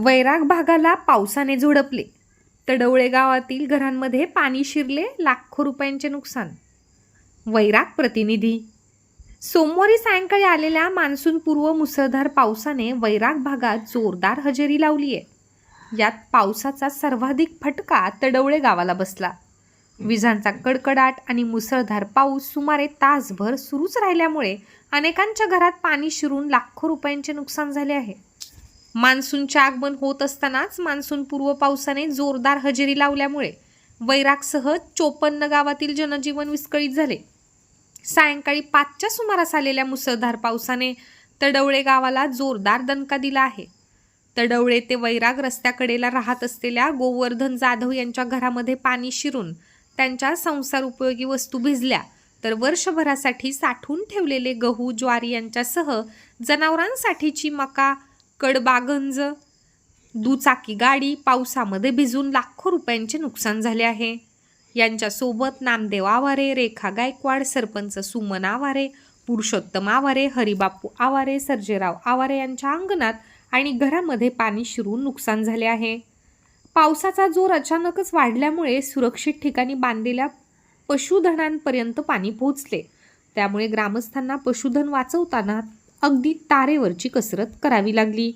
वैराग भागाला पावसाने झोडपले. तडवळे गावातील घरांमध्ये पाणी शिरले लाखो रुपयांचे नुकसान. वैराग प्रतिनिधी. सोमवारी सायंकाळी आलेल्या मान्सूनपूर्व मुसळधार पावसाने वैराग भागात जोरदार हजेरी लावली आहे यात पावसाचा सर्वाधिक फटका तडवळे गावाला बसला. विजांचा कडकडाट आणि मुसळधार पाऊस सुमारे तासभर सुरूच राहिल्यामुळे अनेकांच्या घरात पाणी शिरून लाखो रुपयांचे नुकसान झाले आहे. मान्सूनचे आगमन होत असतानाच मान्सून पूर्व पावसाने जोरदार हजेरी लावल्यामुळे वैरागसह चोपन्न गावातील जनजीवन विस्कळीत झाले. सायंकाळी पाचच्या सुमारास आलेल्या मुसळधार पावसाने तडवळे गावाला जोरदार दणका दिला आहे. तडवळे ते वैराग रस्त्याकडेला राहत असलेल्या गोवर्धन जाधव यांच्या घरामध्ये पाणी शिरून त्यांच्या संसार उपयोगी वस्तू भिजल्या तर वर्षभरासाठी साठवून ठेवलेले गहू ज्वारी यांच्यासह जनावरांसाठीची मका कडबागंज दुचाकी गाडी पावसामध्ये भिजून लाखो रुपयांचे नुकसान झाले आहे. यांच्यासोबत नामदेव आवारे रेखा गायकवाड सरपंच सुमन आवारे पुरुषोत्तम आवारे हरिबापू आवारे सर्जेराव आवारे यांच्या अंगणात आणि घरामध्ये पाणी शिरून नुकसान झाले आहे. पावसाचा जोर अचानकच वाढल्यामुळे सुरक्षित ठिकाणी बांधलेल्या पशुधनांपर्यंत पाणी पोहोचले. त्यामुळे ग्रामस्थांना पशुधन वाचवताना अगदी तारेवरची कसरत करावी लागली.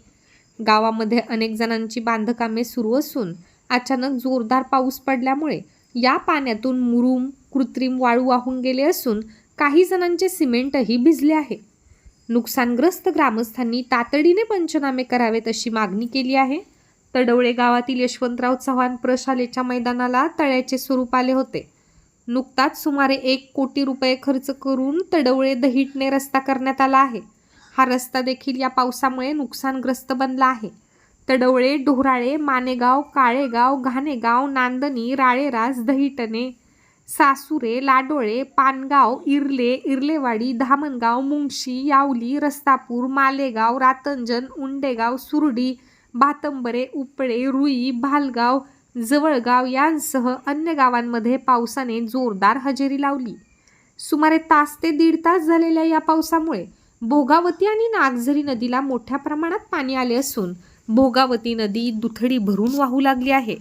गावामध्ये अनेक जणांची बांधकामे सुरू असून अचानक जोरदार पाऊस पडल्यामुळे या पाण्यातून मुरुम कृत्रिम वाळू वाहून गेले असून काही जणांचे सिमेंटही भिजले आहे. नुकसानग्रस्त ग्रामस्थांनी तातडीने पंचनामे करावेत अशी मागणी केली आहे. तडवळे गावातील यशवंतराव चव्हाण प्रशालेच्या मैदानाला तळ्याचे स्वरूप आले होते. नुकताच सुमारे एक कोटी रुपये खर्च करून तडवळे दहिटणे रस्ता करण्यात आला आहे. हा रस्ता देखील या पावसामुळे नुकसानग्रस्त बनला आहे. तडवळे ढोराळे मानेगाव काळेगाव घाणेगाव नांदणी राळेरास दहिटणे सासुरे लाडोळे पानगाव इर्ले इर्लेवाडी धामणगाव मुंगशी यावली रस्तापूर मालेगाव रातंजन उंडेगाव सुरडी भातंबरे उपळे रुई भालगाव जवळगाव यांसह अन्य गावांमध्ये पावसाने जोरदार हजेरी लावली. सुमारे तास ते दीड तास झालेल्या या पावसामुळे भोगावती आणि नागझरी नदीला मोठ्या प्रमाणात पाणी आले असून भोगावती नदी दुथडी भरून वाहू लागली आहे.